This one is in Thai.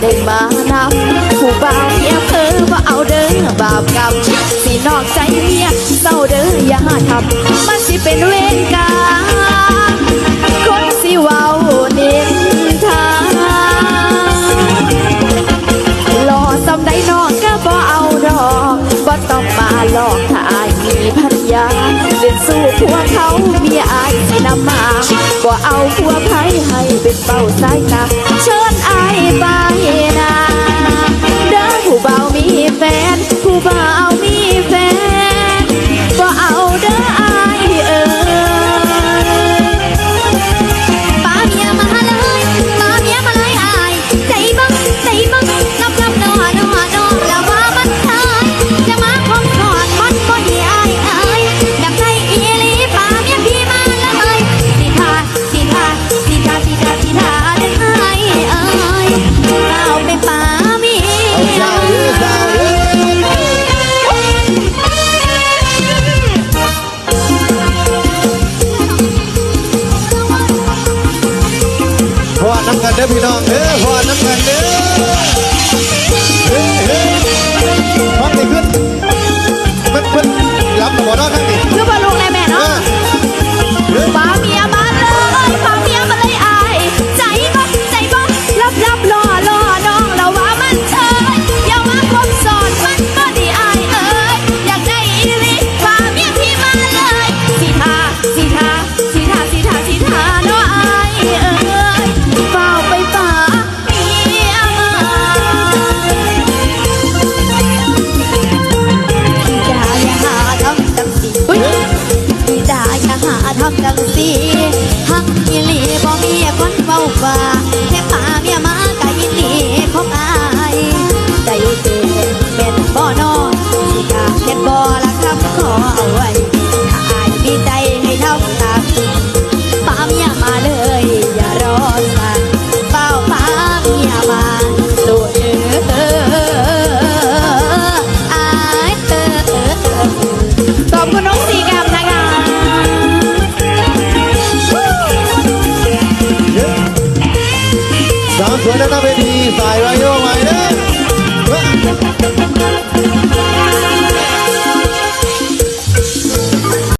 ได้มานำผู้บ่าวเมียเพอบ่เอาเดินบาปกรรมสินอกใจเมียเศร้าเด้ออย่าทำมันสิเป็นเวรกรรมคนสิเว้านินทารอสำได้นอกก็บ่เอาดอกบ่ต้องมาหลอกถ้าอายมีภรรยาเล่นสู้ผัวเขาเมียอายนำมาบ่เอาผัวไยให้เป็นเป้าใส น้ำกันเด้อพี่น้องเด้อพอน้ำกันเด้อเฮ้ยเฮ้ยพร้อมดีขึ้นมันมันรับหมอน้องข้างนี้ จังสีหักอีหลีบ่มีคนเบาบาง สวยๆหน้าเป็นดีสายไรโยใหม่เด้อ